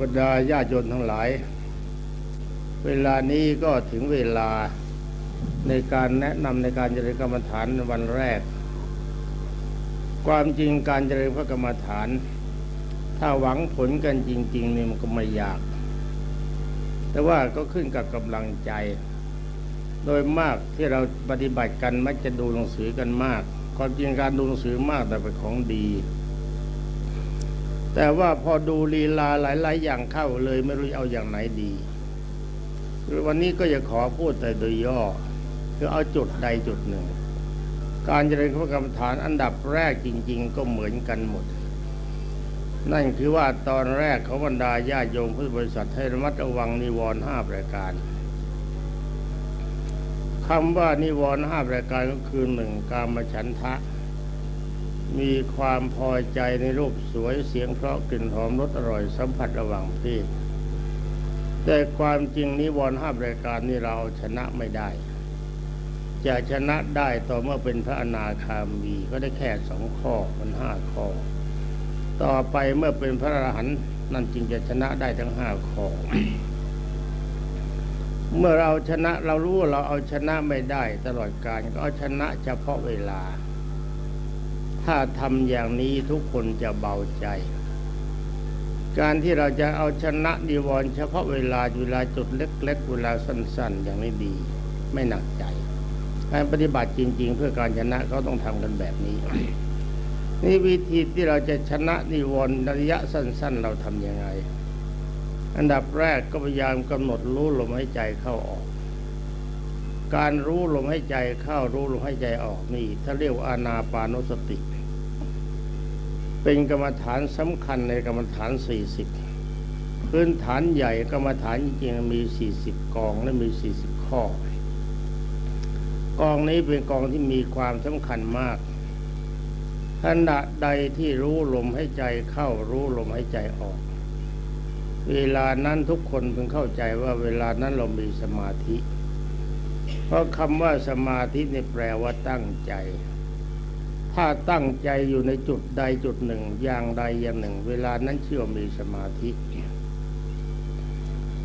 บรรดาญาติโยนทั้งหลาย เวลานี้ก็ถึงเวลาในการแนะนำในการเจริญกรรมฐานในวันแรก ความจริงการเจริญพระกรรมฐาน ถ้าหวังผลกันจริง ๆ เนี่ยมันก็ไม่ยาก แต่ว่าก็ขึ้นกับกำลังใจ โดยมากที่เราปฏิบัติกันมักจะดูหนังสือกันมาก ความจริงการดูหนังสือมากแต่เป็นของดี แต่ว่าพอดูลีลาหลาย ๆ อย่างเข้าเลยไม่รู้เอาอย่างไหนดี วันนี้ก็จะขอพูดแต่โดยย่อ คือเอาจุดใดจุดหนึ่ง การเจริญพระกรรมฐานอันดับแรกจริง ๆ ก็เหมือนกันหมด นั่นคือว่าตอนแรกเขาบรรดาญาโยมพุทธบริษัทให้ระมัดระวังนิวรณ์ห้าประการคำว่านิวรณ์ห้าประการก็คือหนึ่งการมฉันทะ มีความพอใจในรูปสวยเสียงเพราะกลิ่นหอมรสอร่อยสัมผัสระหว่างเพศแต่ความจริงนิวรณ์ห้ารายการนี้เราชนะไม่ได้ จะชนะได้ต่อเมื่อเป็นพระอนาคามีก็ได้แค่สองข้อมันห้าข้อ ต่อไปเมื่อเป็นพระอรหันต์นั่นจึงจะชนะได้ทั้งห้าข้อ เมื่อเราชนะเรารู้ว่าเราเอาชนะไม่ได้ ตลอดการก็เอาชนะเฉพาะเวลา ถ้าทำอย่างนี้ทุกคนจะเบาใจ การที่เราจะเอาชนะนิวรณ์เฉพาะเวลาเวลาจุดเล็ก ๆ เวลาสั้น ๆ อย่างนี้ดี ไม่หนักใจ การปฏิบัติจริง ๆ เพื่อการชนะเขาต้องทำกันแบบนี้ นี่วิธีที่เราจะชนะนิวรณ์ระยะสั้น ๆ เราทำยังไง อันดับแรกก็พยายามกำหนดรู้ลมหายใจเข้าออกการรู้ลมหายใจเข้ารู้ลมหายใจออกนี่ ถ้าเรียกว่าอานาปานสติ เป็นกรรมฐานสำคัญในกรรมฐาน 40 พื้นฐานใหญ่กรรมฐานจริงๆมี 40 กองและมี 40 ข้อ กองนี้เป็นกองที่มีความสำคัญมากขณะใดที่รู้ลมให้ใจเข้ารู้ลมให้ใจออก เวลานั้นทุกคนเพิ่งเข้าใจว่าเวลานั้นเรามีสมาธิ เพราะคำว่าสมาธินี่แปลว่าตั้งใจ ถ้าตั้งใจอยู่ในจุดใดจุดหนึ่ง อย่างใดอย่างหนึ่ง เวลานั้นเชื่อมีสมาธิ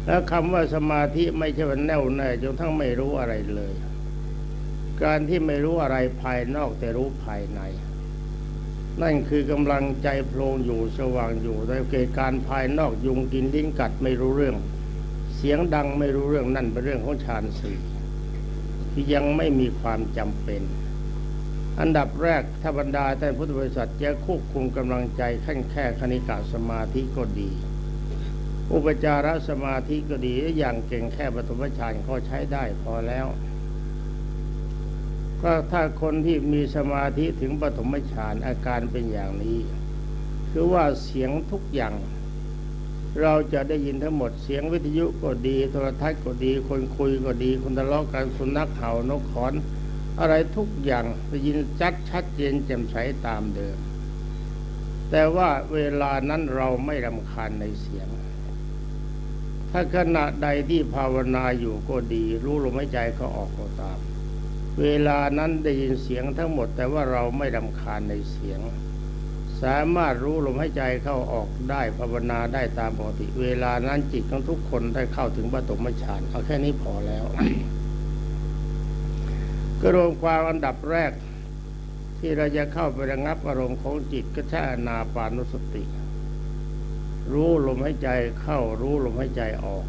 แล้วคำว่าสมาธิไม่ใช่ว่าแน่วแน่จนทั้งไม่รู้อะไรเลย การที่ไม่รู้อะไรภายนอกแต่รู้ภายใน นั่นคือกำลังใจโพลงอยู่สว่างอยู่แต่เกิดการภายนอกยุงกินลิ้นกัดไม่รู้เรื่อง เสียงดังไม่รู้เรื่องนั่นเป็นเรื่องของฌานสี่ที่ยังไม่มีความจำเป็น อันดับแรกถ้าบรรดาท่านพุทธบริษัทจะควบคุมกำลังใจขั้นแค่คณิกาสมาธิก็ดี อุปจารสมาธิก็ดีอย่างเก่งแค่ปฐมฌานก็ใช้ได้พอแล้ว ก็ถ้าคนที่มีสมาธิถึงปฐมฌานอาการเป็นอย่างนี้ คือว่าเสียงทุกอย่าง เราจะได้ยินทั้งหมดเสียงวิทยุก็ดี โทรทัศน์ก็ดี คนคุยก็ดี คนทะเลาะกันสุนัขเห่านกขอน อะไรทุกอย่างได้ยินชัดชัดเจนแจ่มใสตามเดิม แต่ว่าเวลานั้นเราไม่รำคาญในเสียง ถ้าขณะใดที่ภาวนาอยู่ก็ดี รู้ลมหายใจเขาออกก็ตาม เวลานั้นได้ยินเสียงทั้งหมด แต่ว่าเราไม่รำคาญในเสียง สามารถรู้ลมหายใจเข้าออกได้ภาวนาได้ตามปกติ เวลานั้นจิตของทุกคนได้เข้าถึงปฐมฌานเอาแค่นี้พอแล้ว ก็รวมความอันดับแรก ที่เราจะเข้าไประงับอารมณ์ของจิตก็ใช้อนาปานุสติ รู้ลมหายใจเข้ารู้ลมหายใจออก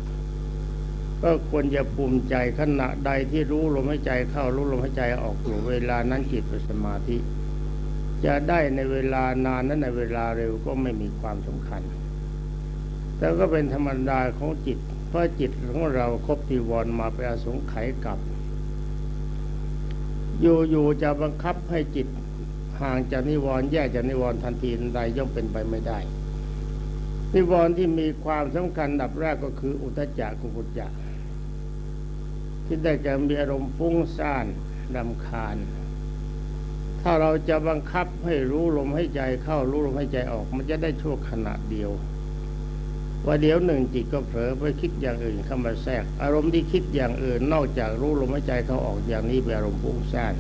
ก็ควรจะภูมิใจขณะใดที่รู้ลมหายใจเข้ารู้ลมหายใจออกอยู่เวลานั้นจิตเป็นสมาธิ จะได้ในเวลานานนั้นในเวลาเร็วก็ไม่มีความสำคัญ แต่ก็เป็นธรรมดาของจิต เพราะจิตของเราครบทีวรมาไปอาสงไขยกับ อยู่ๆจะบังคับให้จิตห่างจากนิวรณ์แยกจากนิวรณ์ทันทีนใดย่อมเป็นไปไม่ได้ นิวรณ์ที่มีความสำคัญดับแรกก็คืออุทจักกุกุจจะที่ได้จะมีอารมณ์ฟุ้งซ่านรำคาญ ถ้าเราจะบังคับให้รู้ลมให้ใจเข้ารู้ลมให้ใจออก มันจะได้ชั่วขณะเดียว ว่าเดี๋ยวหนึ่งจิตก็เผลอไปคิดอย่างอื่นเข้ามาแทรก อารมณ์ที่คิดอย่างอื่น นอกจากรู้ลมหายใจเขาออกอย่างนี้เป็นอารมณ์ฟุ้งซ่าน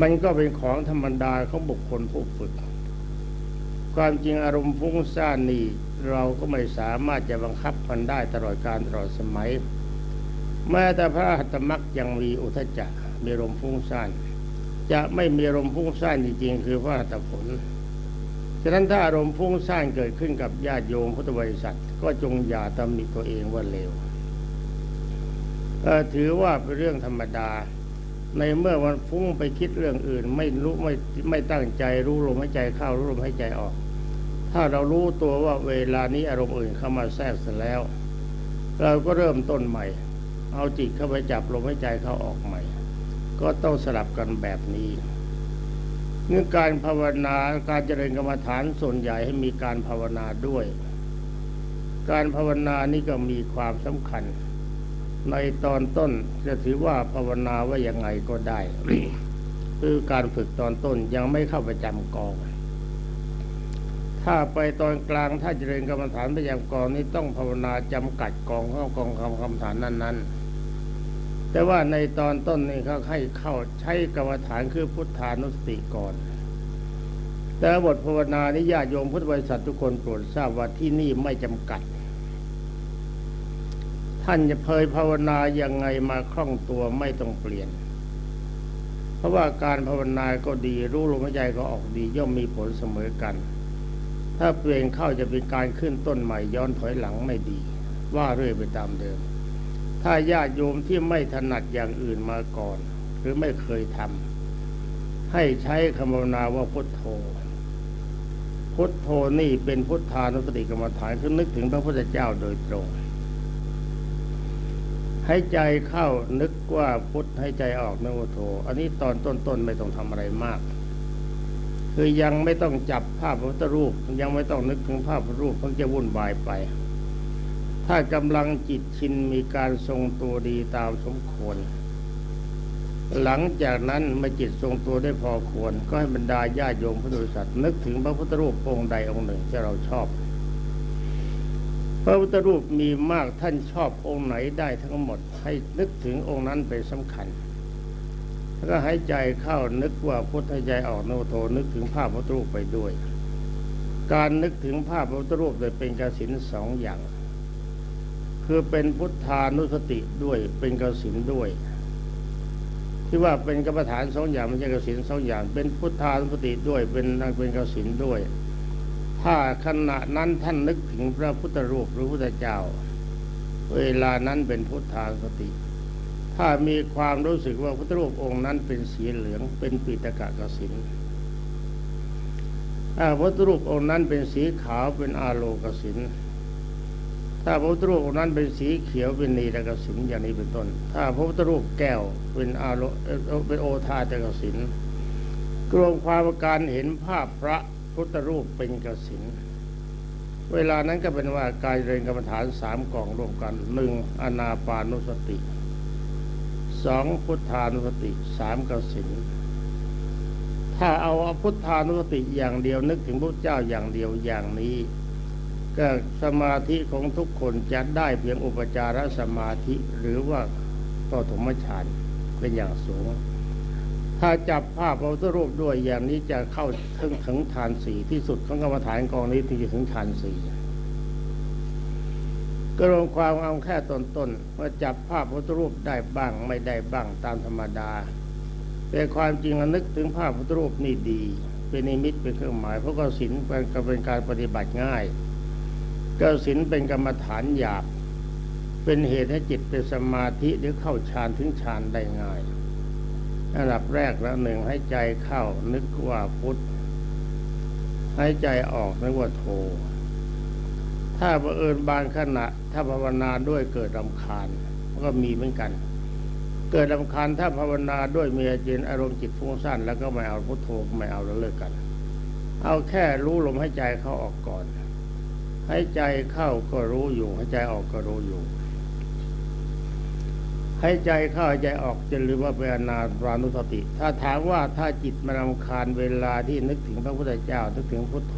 มันก็เป็นของธรรมดาของบุคคลผู้ฝึก ความจริงอารมณ์ฟุ้งซ่านนี่เราก็ไม่สามารถจะบังคับมันได้ตลอดการตลอดสมัย แม้แต่พระหัตถมักยังมีอุทจจะมีลมพุ่งซ่านจะไม่มีลมพุ่งซ่านจริงๆคือพระหัตถผล ฉะนั้นถ้าอารมณ์พุ่งซ่านเกิดขึ้นกับญาติโยมพุทธบริษัท ก็จงอย่าตำหนิตัวเองว่าเลวถือว่าเป็นเรื่องธรรมดา ในเมื่อมันฟุ้งไปคิดเรื่องอื่น ไม่รู้ไม่ไม่ตั้งใจรู้ลมหายใจเข้ารู้ลมหายใจออก ถ้าเรารู้ตัวว่าเวลานี้อารมณ์อื่นเข้ามาแทรกเสร็จแล้ว เราก็เริ่มต้นใหม่ เอาจิตเข้าไปจับลมหายใจเข้าออกใหม่ ก็ต้องสลับกันแบบนี้ เรื่องการภาวนาการเจริญกรรมฐานส่วนใหญ่ให้มีการภาวนาด้วย การภาวนานี่ก็มีความสำคัญ ในตอนต้นจะถือว่าภาวนาว่ายังไงก็ได้คือการฝึกตอนต้นยังไม่เข้าประจำกอง ถ้าไปตอนกลางถ้าเจริญกรรมฐานประจำกองนี้ต้องภาวนาจำกัดกองเข้ากองคำคำฐานนั้นๆ แต่ว่าในตอนต้นนี่เขาให้เข้าใช้กรรมฐานคือพุทธานุสติก่อน แต่บทภาวนานิญาโยมพุทธบริษัททุกคนโปรดทราบว่าที่นี่ไม่จำกัด ท่านจะเพยภาวนายังไงมาคล่องตัวไม่ต้องเปลี่ยน เพราะว่าการภาวนาก็ดีรู้ลมหายใจก็ออกดีย่อมมีผลเสมอกัน ถ้าเปลี่ยนเข้าจะเป็นการขึ้นต้นใหม่ย้อนถอยหลังไม่ดี ว่าเรื่อยไปตามเดิม ถ้าญาติโยมที่ไม่ถนัดอย่างอื่นมาก่อน หรือไม่เคยทำให้ใช้คำภาวนาว่าพุทโธ พุทโธนี่เป็นพุทธานุสติกรรมฐานคือนึกถึงพระพุทธเจ้าโดยตรง ให้ใจเข้านึกว่าพุทธให้ใจออกนึกว่าโธ อันนี้ตอนต้นๆไม่ต้องทำอะไรมาก คือยังไม่ต้องจับภาพพระพุทธรูป ยังไม่ต้องนึกถึงภาพพระรูปเพิ่งจะวุ่นวายไป ถ้ากำลังจิตชินมีการทรงตัวดีตามสมควร หลังจากนั้นเมื่อจิตทรงตัวได้พอควร ก็ให้บรรดาญาโยมพุทธบริษัทนึกถึงพระพุทธรูปองค์ใดองค์หนึ่งที่เราชอบ พระพุทธรูปมีมากท่านชอบองค์ไหนได้ทั้งหมด ให้นึกถึงองค์นั้นเป็นสำคัญแล้วก็หายใจเข้านึกว่าพุทธใจออกโนโทนึกถึงภาพพระพุทธรูปไปด้วย การนึกถึงภาพพระพุทธรูปโดยเป็นกสินสองอย่าง คือเป็นพุทธานุสติด้วยเป็นกสินด้วย ที่ว่าเป็นกรรมฐานสองอย่างไม่ใช่กสินสองอย่าง เป็นพุทธานุสติด้วยเป็นเป็นกสินด้วย ถ้าขณะนั้นท่านนึกถึงพระพุทธรูปหรือพุทธเจ้า เวลานั้นเป็นพุทธานุสติ ถ้ามีความรู้สึกว่าพุทธรูปองค์นั้นเป็นสีเหลืองเป็นปิตกะกสินพระพุทธรูปองค์นั้นเป็นสีขาวเป็นอาโลกสิน ถ้าพระพุทธรูปนั้นเป็นสีเขียวเป็นนีรกสินอย่างนี้เป็นต้น ถ้าพระพุทธรูปแก้วเป็นอาโลเป็นโอทาตกสินกรวมความการเห็นภาพพระพุทธรูปเป็นกสินเวลานั้นก็เป็นว่าการเรียนกรรมฐานสามกล่องรวมกันหนึ่งอนาปานุสติสองพุทธานุสติสามกสินถ้าเอาพุทธานุสติอย่างเดียวนึกถึงพระเจ้าอย่างเดียวอย่างนี้ สมาธิของทุกคนจะได้เพียงอุปจารสมาธิหรือว่าปฐมฌานเป็นอย่างสูง ถ้าจับภาพพระพุทธรูปด้วยอย่างนี้จะเข้าถึงถึงฌานสี่ที่สุดของกรรมฐานกองนี้ถึงจะถึงฌานสี่ก็รวมความเอาแค่ตนต้นๆว่าจับภาพพระพุทธรูปได้บ้างไม่ได้บ้างตามธรรมดา แต่ความจริงนึกถึงภาพพระพุทธรูปนี่ดี เป็นนิมิตเป็นเครื่องหมายเพราะก็ศีลเป็นก็เป็นการปฏิบัติง่าย ก็ศีลเป็นกรรมฐานหยาบ เป็นเหตุให้จิตเป็นสมาธิหรือเข้าฌานถึงฌานได้ง่ายอันดับแรกแล้วหนึ่งให้ใจเข้านึกว่าพุทธให้ใจออกนึกว่าโท ถ้าบังเอิญบางขณะ ถ้าภาวนาด้วยเกิดรำคาญก็มีเหมือนกัน เกิดรำคาญถ้าภาวนาด้วยมีอาเจนอารมณ์จิตฟุ้งซ่านแล้วก็ไม่เอาพุทโธไม่เอาแล้วเลิกกัน เอาแค่รู้ลมให้ใจเข้าออกก่อน ให้ใจเข้าก็รู้อยู่ให้ใจออกก็รู้อยู่ให้ใจเข้าให้ใจออกจะลืมว่าเป็นอนาปานุสติ ถ้าถามว่าถ้าจิตมันรำคาญเวลาที่นึกถึงพระพุทธเจ้านึกถึงพุทโธ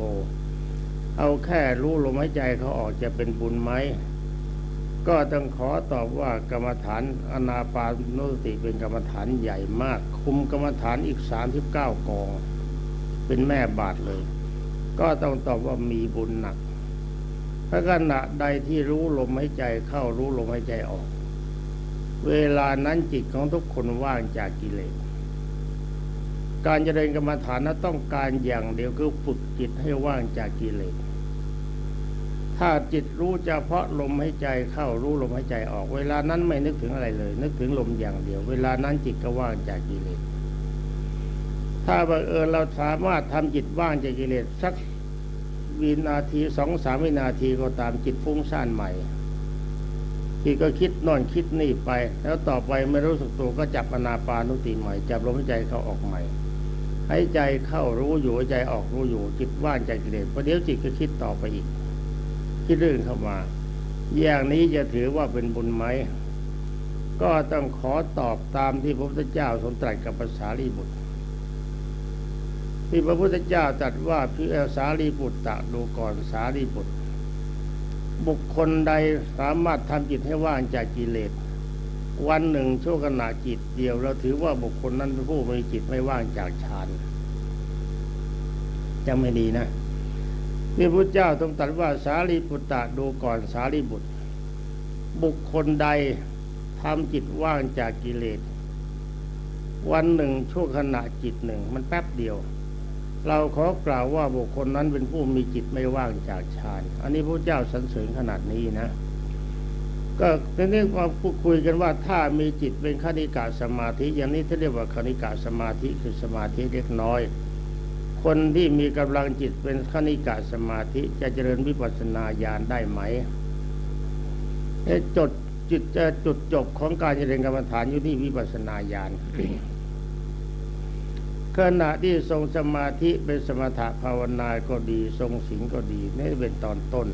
เอาแค่รู้ลมหายใจเขาออกจะเป็นบุญไหมก็ต้องขอตอบว่ากรรมฐานอนาปานุสติเป็นกรรมฐานใหญ่มาก คุมกรรมฐานอีกสามสิบเก้ากอง เป็นแม่บาทเลย ก็ต้องตอบว่ามีบุญหนัก ถ้าขณะใดที่รู้ลมหายใจเข้ารู้ลมหายใจออก เวลานั้นจิตของทุกคนว่างจากกิเลสการเจริญกรรมฐานนั้นต้องการอย่างเดียวคือฝึกจิตให้ว่างจากกิเลสถ้าจิตรู้เฉพาะลมหายใจเข้ารู้ลมหายใจออก เวลานั้นไม่นึกถึงอะไรเลย นึกถึงลมอย่างเดียว เวลานั้นจิตก็ว่างจากกิเลสถ้าบังเอิญเราสามารถทำจิตว่างจากกิเลสสัก วินาทีสองสามวินาทีก็ตามจิตฟุ้งซ่านใหม่จิตก็คิดนอนคิดนี่ไป แล้วต่อไปไม่รู้สึกตัวก็จับอนาปานุติใหม่ จับลมหายใจเข้าออกใหม่หายใจเข้ารู้อยู่ใจออกรู้อยู่จิตว่างใจากกิเลสประเดี๋ยวจิตก็คิดต่อไปอีก คิดเรื่องเข้ามา อย่างนี้จะถือว่าเป็นบุญไหมก็ต้องขอตอบตามที่พระพุทธเจ้าทรงตรัสกับภาษาลีบุตร ที่พระพุทธเจ้าตรัสว่าพิเอสาลีบุตรตะดูก่อนสาลีบุตร บุคคลใดสามารถทำจิตให้ว่างจากกิเลสวันหนึ่งชั่วขณะจิตเดียวเราถือว่าบุคคลนั้นเป็นผู้มีจิตไม่ว่างจากฌานจำไม่ดีนะที่พระเจ้าทรงตรัสว่าสารีบุตรตะดูก่อนสารีบุตร บุคคลใดทำจิตว่างจากกิเลส วันหนึ่งชั่วขณะจิตหนึ่ง มันแป๊บเดียว เราขอกล่าวว่าบุคคลนั้นเป็นผู้มีจิตไม่ว่างจากฌาน อันนี้พระเจ้าสรรเสริญขนาดนี้นะ ก็ทีนี้มาพูดคุยกันว่าถ้ามีจิตเป็นคณิกาสมาธิ อย่างนี้ที่เรียกว่าคณิกาสมาธิคือสมาธิเล็กน้อย คนที่มีกำลังจิตเป็นคณิกาสมาธิจะเจริญวิปัสสนาญาณได้ไหมจดจิตจะจุดจบของการเจริญกรรมฐานอยู่ที่วิปัสสนาญาณ ขณะที่ทรงสมาธิเป็นสมถะภาวนาก็ดี ทรงศีลก็ดีนี่เป็นตอนต้น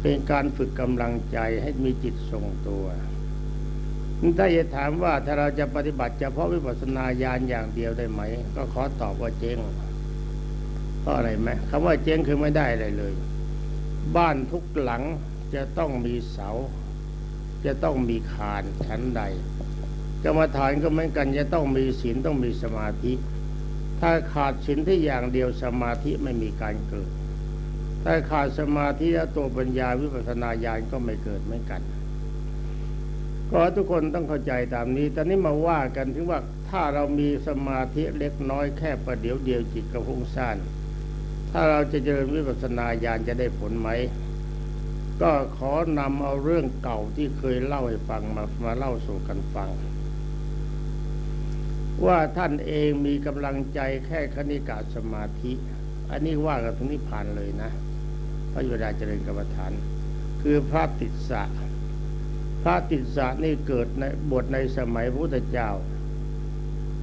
เป็นการฝึกกำลังใจให้มีจิตทรงตัวถ้าจะถามว่าถ้าเราจะปฏิบัติเฉพาะวิปัสสนาญาณอย่างเดียวได้ไหม ก็ขอตอบว่าเจ๊งเพราะอะไรไหมคำว่าเจ๊งคือไม่ได้อะไรเลย บ้านทุกหลังจะต้องมีเสา จะต้องมีคานชั้นใดกรรมฐานก็เหมือนกันจะต้องมีศีลต้องมีสมาธิ ถ้าขาดศีลที่อย่างเดียวสมาธิไม่มีการเกิด ถ้าขาดสมาธิแล้วตัวปัญญาวิปัสสนาญาณก็ไม่เกิดเหมือนกัน ก็ทุกคนต้องเข้าใจตามนี้ ตอนนี้มาว่ากันถึงว่าถ้าเรามีสมาธิเล็กน้อยแค่ประเดี๋ยวเดียวจิตกระพุ่งซ่านถ้าเราจะเจริญวิปัสสนาญาณจะได้ผลไหม ก็ขอนำเอาเรื่องเก่าที่เคยเล่าให้ฟังมามาเล่าสู่กันฟัง ว่าท่านเองมีกำลังใจแค่คณิกาสมาธิ อันนี้ว่ากันถึงนิพานเลยนะพระโยดาเจริญกรรมฐาน คือพระติสสะพระติสสะนี่เกิดในบทในสมัยพระพุทธเจ้า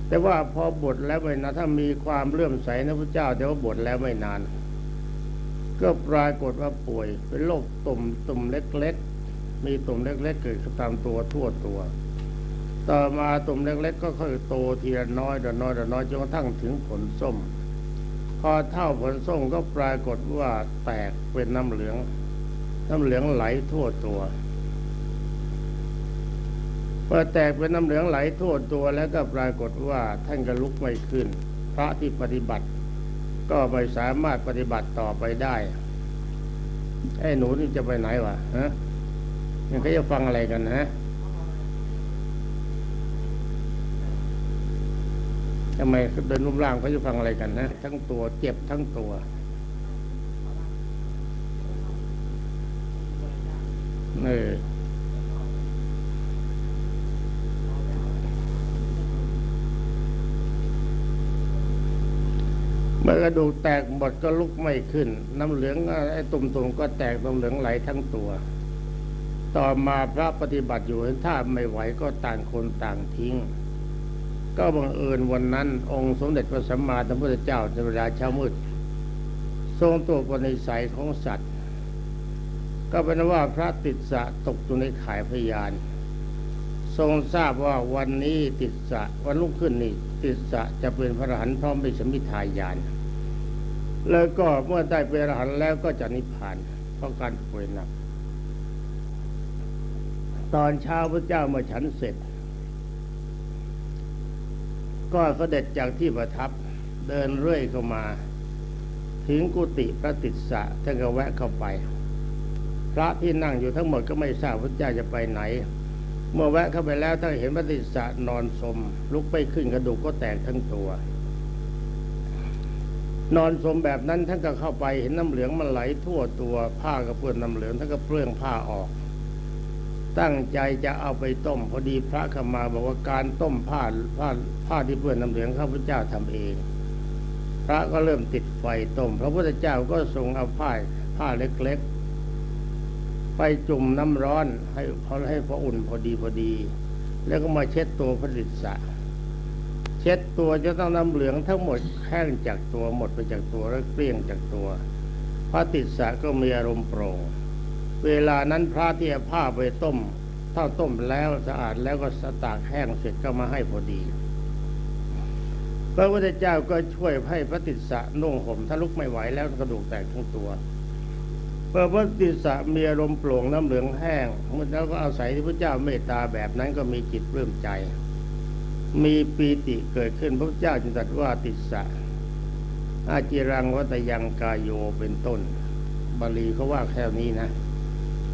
แต่ว่าพอบทแล้วไม่นานถ้ามีความเลื่อมใสในพระเจ้า แต่ว่าบทแล้วไม่นาน ก็ปรากฏว่าป่วยเป็นโรคตุ่มตุ่มเล็ก ๆ มีตุ่มเล็ก ๆ เกิดขึ้นตามตัวทั่วตัว ต่อมาตุ่มเล็กๆก็ค่อยโตทีละน้อยละน้อยละน้อยจนกระทั่งถึงผลส้ม พอเท่าผลส้มก็ปรากฏว่าแตกเป็นน้ำเหลือง น้ำเหลืองไหลทั่วตัวพอแตกเป็นน้ำเหลืองไหลทั่วตัวแล้วก็ปรากฏว่าท่านก็ลุกไม่ขึ้น พระที่ปฏิบัติ ก็ไม่สามารถปฏิบัติต่อไปได้ไอ้หนูนี่จะไปไหนวะฮะยังเขาจะฟังอะไรกันฮะ ทำไมเดินรูปร่างเขาจะฟังอะไรกันนะ ทั้งตัวเจ็บทั้งตัว เออเมื่อกระดูกแตกหมดก็ลุกไม่ขึ้น น้ำเหลืองไอ้ตุ่มๆก็แตกน้ำเหลืองไหลทั้งตัว ต่อมาพระปฏิบัติอยู่เห็นท่าไม่ไหวก็ต่างคนต่างทิ้ง ก็บังเอิญวันนั้น องค์สมเด็จพระสัมมาสัมพุทธเจ้าในเวลาเช้ามืด ทรงตัวปณิสัยของสัตว์ ก็เป็นว่าพระติดสะตกอยู่ในข่ายพยาน ทรงทราบว่าวันนี้ติดสะวันรุ่งขึ้นนี่ติดสะจะเป็นพระอรหันต์พร้อมไปสมิทายาน แล้วก็เมื่อได้เป็นอรหันต์แล้วก็จะนิพพานเพราะการป่วยหนัก ตอนเช้าพระเจ้ามาฉันเสร็จ ก็เสด็จจากที่ประทับเดินเรื่อยเข้ามา ถึงกุฏิพระติสสะท่านก็แวะเข้าไป พระที่นั่งอยู่ทั้งหมดก็ไม่ทราบพระเจ้าจะไปไหน เมื่อแวะเข้าไปแล้วถ้านเห็นพระติสสะนอนสม ลุกไม่ขึ้นกระดูกก็แตกทั้งตัว นอนสมแบบนั้นท่านก็เข้าไปเห็นน้ำเหลืองมันไหลทั่วตัวผ้าก็เปื้อนน้ำเหลืองท่านก็เปลื้องผ้าออก ตั้งใจจะเอาไปต้ม พอดีพระเข้ามาบอกว่าการต้มผ้าผ้าผ้าที่เปื้อนน้ำเหลืองข้าพเจ้าทำเอง พระก็เริ่มติดไฟต้ม พระพุทธเจ้าก็ทรงเอาผ้าผ้าเล็กๆ ไปจุ่มน้ำร้อนให้พอให้พออุ่นพอดีพอดี แล้วก็มาเช็ดตัวพระดิษะเช็ดตัวจะต้องน้ำเหลืองทั้งหมดแห้งจากตัวหมดไปจากตัวแล้วเกลี้ยงจากตัวพระติสะก็มีอารมณ์โปร่ง เวลานั้นพระที่เอาผ้าไปต้มถ้าต้มแล้วสะอาดแล้วก็สตากแห้งเสร็จก็มาให้พอดีพระพุทธเจ้าก็ช่วยให้พระติสะนุ่งห่มถ้าลุกไม่ไหวแล้วกระดูกแตกทั้งตัวเมื่อพระติสะมีอารมณ์โปร่งน้ำเหลืองแห้งแล้วก็อาศัยที่พระเจ้าเมตตาแบบนั้นก็มีจิตเริ่มใจ มีปีติเกิดขึ้นพระเจ้าจึงตรัสว่าติสสะอาจิรังวัตยังกายโยเป็นต้น บาลีเขาว่าแค่นี้นะ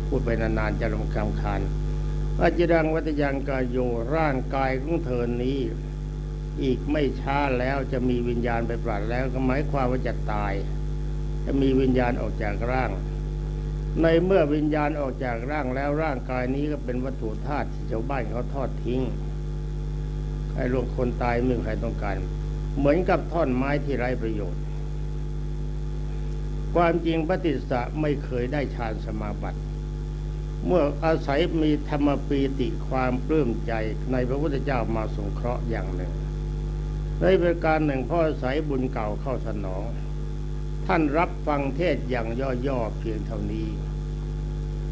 พูดไปนานๆจะรำคำคาญอาจิรังวัตยังกายโยร่างกายของเธอนี้ อีกไม่ช้าแล้วจะมีวิญญาณไปปราดแล้วก็หมายความว่าจะตาย จะมีวิญญาณออกจากร่าง ในเมื่อวิญญาณออกจากร่างแล้วร่างกายนี้ก็เป็นวัตถุธาตุที่ชาวบ้านเขาทอดทิ้งใครลงคนตายม่มีใครต้องการ เหมือนกับท่อนไม้ที่ไร้ประโยชน์ ความจริงปฏิสสะไม่เคยได้ฌานสมาบัติ เมื่ออาศัยมีธรรมปีติความปลื้มใจในพระพุทธเจ้ามาสงเคราะห์อย่างหนึ่งในประการหนึ่งพ่ออาศัยบุญเก่าเข้าสนอง ท่านรับฟังเทศอย่างย่อๆเพียงเท่านี้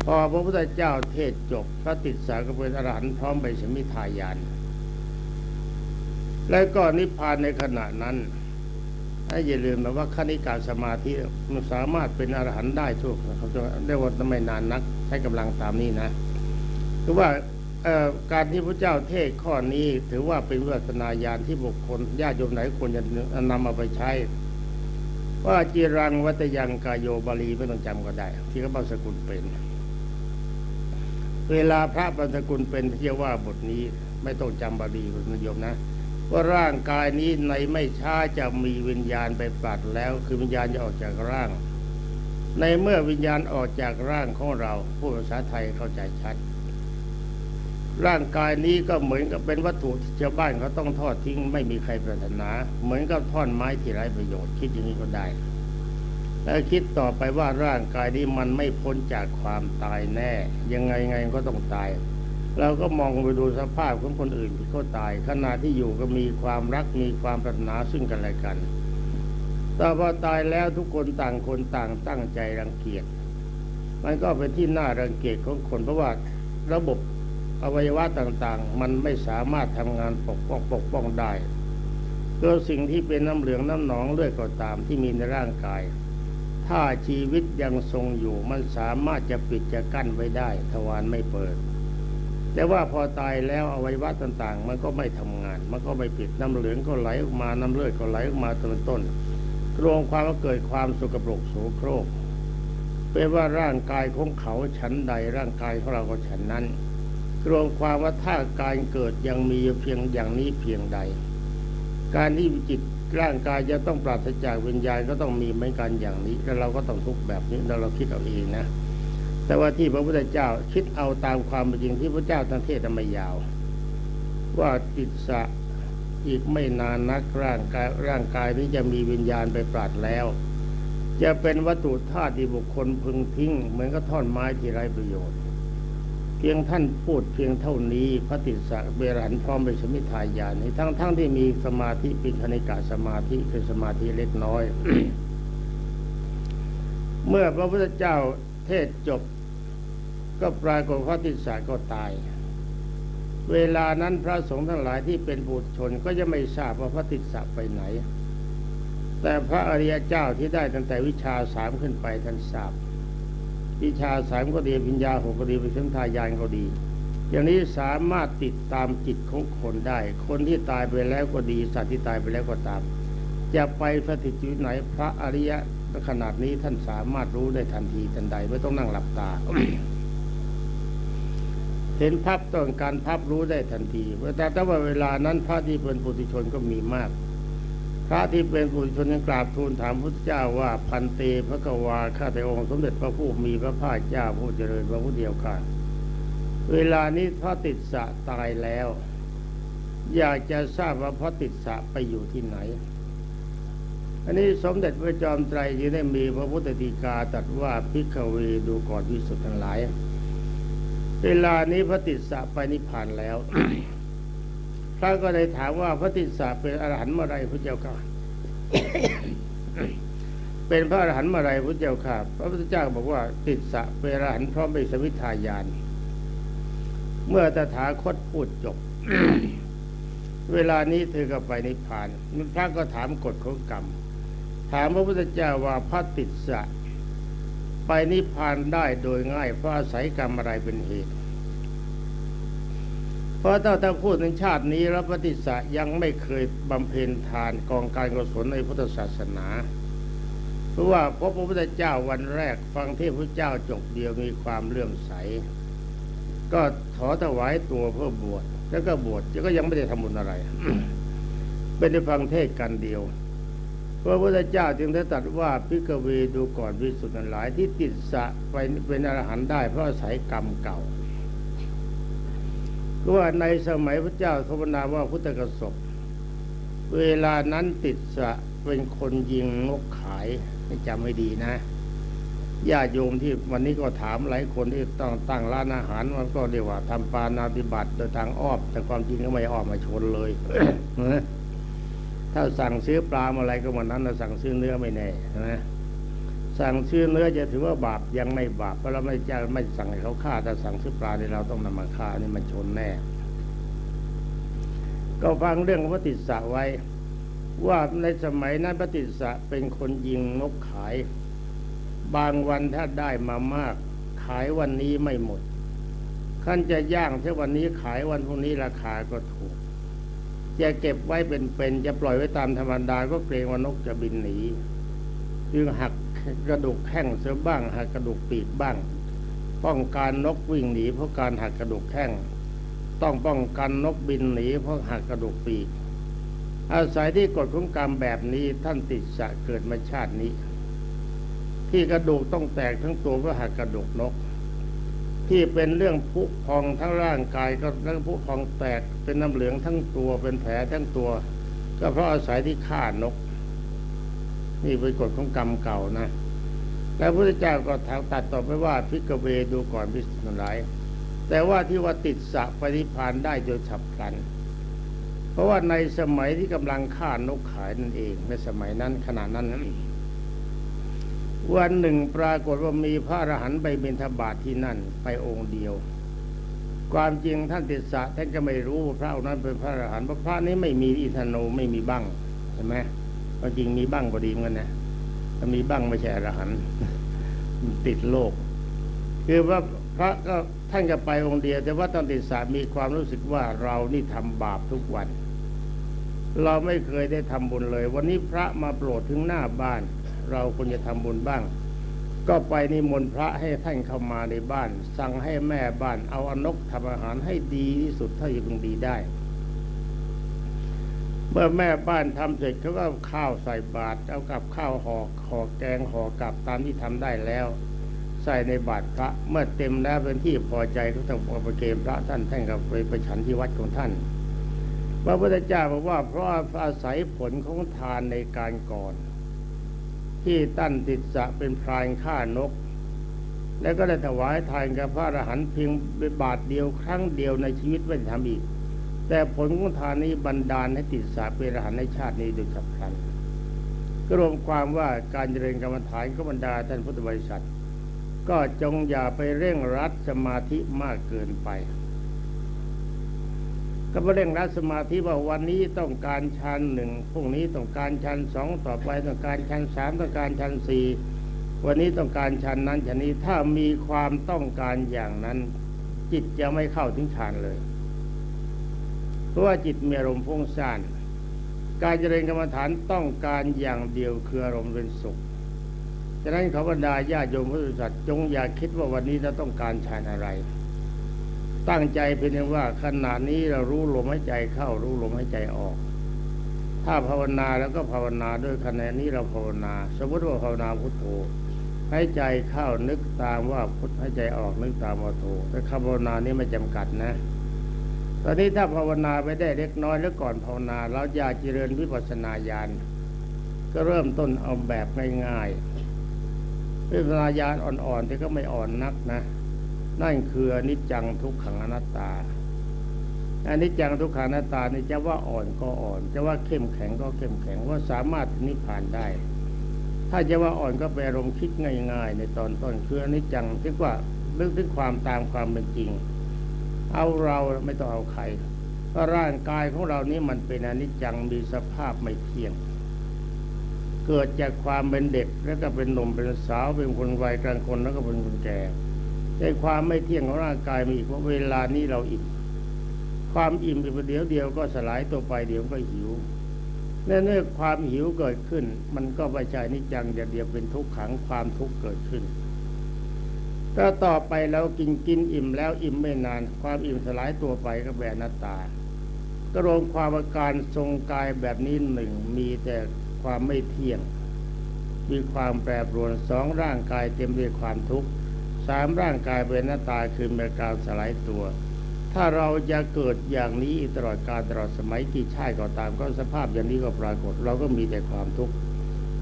พอพระพุทธเจ้าเทศจบพระติสสากเป็นอรหันต์พร้อมไปสมิทายาน และก็นิพพานในขณะนั้น ให้อย่าลืมนะว่าขั้นิการสมาธิมันสามารถเป็นอรหันต์ได้ทุกเขาจะเรียกว่าไม่นานนักใช้กำลังตามนี้นะคือว่าเอ่อการที่พระเจ้าเทศข้อนี้ถือว่าเป็นวิปัสนาญาณที่บุคคลญาติโยมไหนควรจะนำเอาไปใช้ ว่าจีรังวัตยังกายโยบาลีไม่ต้องจำก็ได้ ที่เขาบอกสกุลเป็น เวลาพระบรรสกุลเป็นเที่ยว่าบทนี้ไม่ต้องจำบาลีคุณโยมนะ ว่าร่างกายนี้ในไม่ช้าจะมีวิญญาณไปปลัดแล้ว คือวิญญาณจะออกจากร่าง ในเมื่อวิญญาณออกจากร่างของเราผู้ภาษาไทยเข้าใจชัด ร่างกายนี้ก็เหมือนกับเป็นวัตถุที่ชาวบ้านเขาต้องทอดทิ้งไม่มีใครปรารถนา เหมือนกับท่อนไม้ที่ไร้ประโยชน์คิดอย่างนี้ก็ได้แล้วคิดต่อไปว่าร่างกายนี้มันไม่พ้นจากความตายแน่ ยังไงไงก็ต้องตาย เราก็มองไปดูสภาพของคนอื่นที่เขาตาย ขณะที่อยู่ก็มีความรักมีความปรารถนาซึ่งกันและกัน แต่พอตายแล้วทุกคนต่างคนต่างตั้งใจรังเกียจมันก็เป็นที่น่ารังเกียจของคนเพราะว่าระบบอวัยวะต่างๆ มันไม่สามารถทำงานปกป้องปกป้องได้ตัวสิ่งที่เป็นน้ำเหลืองน้ำหนองเลือดก็ตามที่มีในร่างกาย ถ้าชีวิตยังทรงอยู่มันสามารถจะปิดจะกั้นไว้ได้ทวารไม่เปิด แต่ว่าพอตายแล้วอวัยวะต่างๆ มันก็ไม่ทำงาน มันก็ไม่ปิดน้ำเหลืองก็ไหลออกมาน้ำเลือดก็ไหลออกมาต้นต้นรวมความว่าเกิดความสุกปรกโสโครกเป็นว่าร่างกายของเขาฉันใดร่างกายของเราก็ฉันนั้นรวมความว่าถ้าการเกิดยังมีเพียงอย่างนี้เพียงใด การที่จิตร่างกายจะต้องปราศจากวิญญาณก็ต้องมีเหมือนกันอย่างนี้ แล้วเราก็ต้องทุกข์แบบนี้แล้วเราคิดเอาเองนะ แต่ว่าที่พระพุทธเจ้าคิดเอาตามความจริงที่พระเจ้าทั้งเทศน์ไม่ยาว ว่าติดสะอีกไม่นานนักร่างกายร่างกายนี้จะมีวิญญาณไปปราดแล้ว จะเป็นวัตถุธาตุที่บุคคลพึงทิ้ง เหมือนกับท่อนไม้ที่ไร้ประโยชน์ เพียงท่านพูดเพียงเท่านี้พระติสสะเบรันพร้อมไปสมิทายานทั้งทั้งที่มีสมาธิเป็นคณิกาสมาธิคือสมาธิเล็กน้อย เมื่อพระพุทธเจ้าเทศจบ ก็ปรากฏพระติสสะก็ตาย เวลานั้นพระสงฆ์ทั้งหลายที่เป็นบุตรชนก็จะไม่ทราบว่าพระติสสะไปไหน แต่พระอริยเจ้าที่ได้ตั้งแต่วิชาสามขึ้นไปท่านทราบ วิชาสามก็ดีปัญญาหกก็ดีไปถึงทายานก็ดี อย่างนี้สามารถติดตามจิตของคนได้ คนที่ตายไปแล้วก็ดีสัตว์ที่ตายไปแล้วก็ตาม จะไปสถิตอยู่ไหนพระอริยะขนาดนี้ท่านสามารถรู้ได้ทันทีทันใดไม่ต้องนั่งหลับตา ห็นภาพต้องการภาพรู้ได้ทันทีแต่ถ้าว่าเวลานั้นพระที่เป็นปุถุชนก็มีมาก พระที่เป็นปุถุชนยังกราบทูลถามพระเจ้าว่าพันเตพระกวาข้าแต่องค์สมเด็จพระผู้มีพระภาคเจ้าผู้เจริญพระผู้เดียวกันเวลานี้พระติดสะตายแล้ว อยากจะทราบว่าพระติดสะไปอยู่ที่ไหน อันนี้สมเด็จพระจอมไตรจึงได้มีพระพุทธฎีกาตรัสว่าพิกเวดูก่อนวิสุทธิ์ทั้งหลาย เวลานี้พระติสสะไปนิพพานแล้วพระก็ได้ถามว่าพระติสสะเป็นอรหันต์เมื่อไรพระเจ้าค่ะเป็นพระอรหันต์เมื่อไรพระเจ้าค่ะ พระพุทธเจ้าบอกว่าติสสะเป็นอรหันต์พร้อมด้วยสวิทายาน เมื่อตถาคตพูดจบ เวลานี้เธอก็ไปนิพพานพระก็ถามกฎของกรรม ถามพระพุทธเจ้าว่าพระติสสะ ไปนิพพานได้โดยง่ายเพราะอาศัยกรรมอะไรเป็นเหตุ เพราะถ้าถ้าพูดในชาตินี้แล้วพระติสสะยังไม่เคยบำเพ็ญทานกองการกุศลในพุทธศาสนา เพราะว่าพระพุทธเจ้าวันแรกฟังเทพพระเจ้าจบเดียวมีความเลื่อมใส ก็ขอถวายตัวเพื่อบวชแล้วก็บวชก็ยังไม่ได้ทำบุญอะไรเป็นได้ฟังเทศกันเดียว พระพุทธเจ้าจึงได้ตรัสว่าพิกเวดูก่อนวิสุทธิ์กันหลายที่ติดสะไปเป็นอรหันต์ได้เพราะอาศัยกรรมเก่าก็ว่าในสมัยพระเจ้าทวนาว่าพุทธกสบเวลานั้นติดสะเป็นคนยิงนกขายจำให้ดีนะญาติโยมที่วันนี้ก็ถามหลายคนที่ต้องตั้งร้านอาหารมันก็เรียกว่าทำปานาติบัติโดยทางอ้อมแต่ความจริงก็ไม่อ้อมมาชนเลย ถ้าสั่งซื้อปลาอะไรก็วันนั้นเราสั่งซื้อเนื้อไม่แน่นะสั่งซื้อเนื้อจะถือว่าบาปยังไม่บาปเพราะเราไม่จ้าไม่สั่งให้เขาฆ่าแต่สั่งซื้อปลาเนี่เราต้องนำมาฆ่านี่มันชนแน่ ก็ฟังเรื่องพระติสะไว้ ว่าในสมัยนั้นพระติสสะเป็นคนยิงนกขาย บางวันถ้าได้มามาก ขายวันนี้ไม่หมดขั้นจะย่างถ้าวันนี้ขายวันพรุ่งนี้ราคาก็ถูก จะเก็บไว้เป็นๆจะปล่อยไว้ตามธรรมดาก็เกรงว่านกจะบินหนีจึงหักกระดูกแข้งเสียบ้าง หักกระดูกปีกบ้าง ป้องกันนกวิ่งหนีเพราะการหักกระดูกแข้งต้องป้องกันนกบินหนีเพราะหักกระดูกปีก อาศัยที่กฎของกรรมแบบนี้ท่านติดสะเกิดมาชาตินี้ ที่กระดูกต้องแตกทั้งตัวเพราะหักกระดูกนก ที่เป็นเรื่องผุพองทั้งร่างกายก็เรื่องผุพองแตกเป็นน้ำเหลืองทั้งตัวเป็นแผลทั้งตัว ก็เพราะอาศัยที่ฆ่านก นี่เป็นกฎของกรรมเก่านะแล้วพระเจ้าก็ทางตัดต่อไปว่าพิกเวดูก่อนพิสนหลายแต่ว่าที่ว่าติดสะปฏิพานได้โดยฉับพลัน เพราะว่าในสมัยที่กำลังฆ่านกขายนั่นเองในสมัยนั้นขณะนั้นนั้น วันหนึ่งปรากฏว่ามีพระอรหันต์ไปบิณฑบาตทที่นั่นไปองค์เดียว ความจริงท่านติดสะท่านก็ไม่รู้ว่าพระองค์นั้นเป็นพระอรหันต์เพราะพระนี้ไม่มีอิทโนไม่มีบั้งใช่ไหมความจริงมีบั้งก็ดีเหมือนกันนะถ้ามีบั้งไม่ใช่อรหันต์ติดโลก คือว่าพระก็ท่านก็ไปองค์เดียว แต่ว่าตอนติดสะมีความรู้สึกว่าเรานี่ทำบาปทุกวัน เราไม่เคยได้ทำบุญเลย วันนี้พระมาโปรดถึงหน้าบ้าน เราควรจะทำบุญบ้าง ก็ไปนิมนต์พระให้ท่านเข้ามาในบ้าน สั่งให้แม่บ้านเอาอนกทำอาหารให้ดีที่สุดเท่าที่พึงดีได้ เมื่อแม่บ้านทำเสร็จเขาก็เอาข้าวใส่บาตรเอากับข้าวห่อห่อแกงห่อกับตามที่ทำได้แล้วใส่ในบาตรพระเมื่อเต็มแล้วเป็นที่พอใจก็ต้องเอาไปเกณฑ์พระท่านท่านกับไปประชันที่วัดของท่านพระพุทธเจ้าบอกว่าเพราะอาศัยผลของทานในการก่อน ที่ตั้นติดสะเป็นพรายฆ่านก แล้วก็ได้ถวายทานกับพระอรหันต์เพียงบาทเดียวครั้งเดียวในชีวิตไม่ได้ทำอีก แต่ผลของทานนี้บันดาลให้ติดสะเป็นอรหันต์ในชาตินี้โดยฉับพลันก็รวมความว่าการเจริญกรรมฐานก็บรรดาท่านพุทธบริษัท ก็จงอย่าไปเร่งรัดสมาธิมากเกินไป ก็เร่งรัดสมาธิว่าวันนี้ต้องการชั้นหนึ่งพรุ่งนี้ต้องการชั้นสองต่อไปต้องการชั้นสามต้องการชั้นสี่วันนี้ต้องการชั้นนั้นชั้นนี้ถ้ามีความต้องการอย่างนั้น จิตจะไม่เข้าถึงฌานเลย เพราะว่าจิตมีอารมณ์ฟุ้งซ่านการเจริญกรรมฐานต้องการอย่างเดียวคืออารมณ์เป็นสุขฉะนั้นขอบรรดาญาตโยมพุทธศาสนิจงอย่าคิดว่าวันนี้เราต้องการฌานอะไร ตั้งใจเพียงว่าขณะนี้เรารู้ลมหายใจเข้ารู้ลมหายใจออก ถ้าภาวนาแล้วก็ภาวนาด้วยขณะนี้เราภาวนา สมมติว่าภาวนาพุทโธหายใจเข้านึกตามว่าพุทหายใจออกนึกตามว่าโธแต่คำภาวนานี้ไม่จำกัดนะ ตอนนี้ถ้าภาวนาไปได้เล็กน้อยแล้วก่อนภาวนาเราอยากเจริญวิปัสสนาญาณก็เริ่มต้นเอาแบบง่ายๆวิปัสสนาญาณอ่อนๆแต่ก็ไม่อ่อนนักนะ นั่นคืออนิจจังทุกขังอนัตตาอนิจจังทุกขังอนัตตานี่จะว่าอ่อนก็อ่อน จะว่าเข้มแข็งก็เข้มแข็งว่าสามารถนิพพานได้ ถ้าจะว่าอ่อนก็แปอารมณ์คิดง่าย ๆ ในตอนต้นคืออนิจจังที่ว่าเรื่องถึงความตามความเป็นจริง เอาเราไม่ต้องเอาใครเพราะร่างกายของเรานี้มันเป็นอนิจจังมีสภาพไม่เที่ยง เกิดจากความเป็นเด็กแล้วก็เป็นหนุ่มเป็นสาวเป็นคนวัยกลางคนแล้วก็เป็นคนแก่ ในความไม่เที่ยงของร่างกายมีอีกว่าเวลานี้เราอิ่มความอิ่มอีกประเดี๋ยวเดียวก็สลายตัวไปเดี๋ยวก็หิวเนื่องความหิวเกิดขึ้น มันก็ไม่ใช่นิจจังเดียวเดียวเป็นทุกขังความทุกข์เกิดขึ้นถ้าต่อไปเรากินกินอิ่มแล้วอิ่มไม่นาน ความอิ่มสลายตัวไปก็แบบหน้าตา ก็รวมความอาการทรงกายแบบนี้หนึ่งมีแต่ความไม่เที่ยง มีความแปรปรวนสองร่างกายเต็มด้วยความทุกข์ สามร่างกายเป็นหน้าตาคือมีการสลายตัว ถ้าเราจะเกิดอย่างนี้ตลอดการตลอดสมัยกี่ชาติก็ตามก็สภาพอย่างนี้ก็ปรากฏ เราก็มีแต่ความทุกข์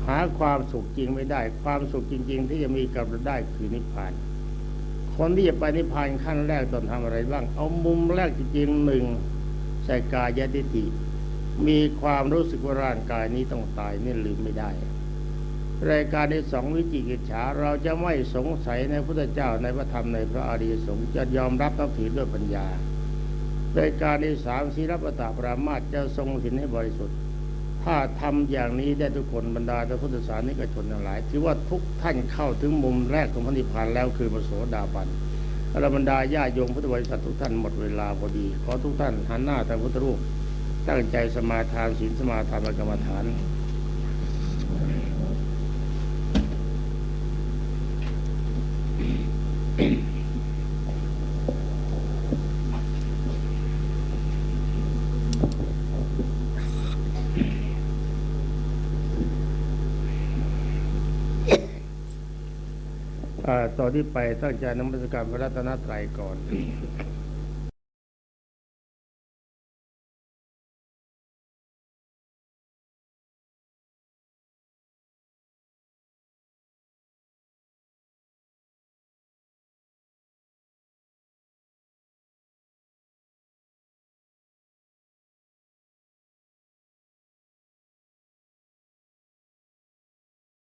หาความสุขจริงไม่ได้ ความสุขจริง ๆ ที่จะมีกับเราได้คือนิพพานคนที่จะไปนิพพานขั้นแรกต้องทำอะไรบ้าง เอามุมแรกจริงๆหนึ่งใส่กายทิฏฐิมีความรู้สึกว่าร่างกายนี้ต้องตายนี่ลืมไม่ได้ รายการที่สองวิจิกิจฉาเราจะไม่สงสัยในพุทธเจ้าในพระธรรมในพระอริยสงฆ์จะยอมรับนับถือด้วยปัญญารายการที่สามศีลปตาปรามาสจะทรงสินให้บริสุทธิ์ ถ้าทำอย่างนี้ได้ทุกคนบรรดาพระพุทธศาสนิกชนทั้งหลายถือว่าทุกท่านเข้าถึงมุมแรกของพระนิพพานแล้วคือพระโสดาบันอรบรรดาญาโยมพุทธบริษัททุกท่านหมดเวลาพอดีขอทุกท่านหันหน้าทางพุทธรูปตั้งใจสมาทานศีลสมาทานกรรมฐาน อ่า ต่อนที่ไปตั้งใจนมัสการพระรัตนตรัยก่อน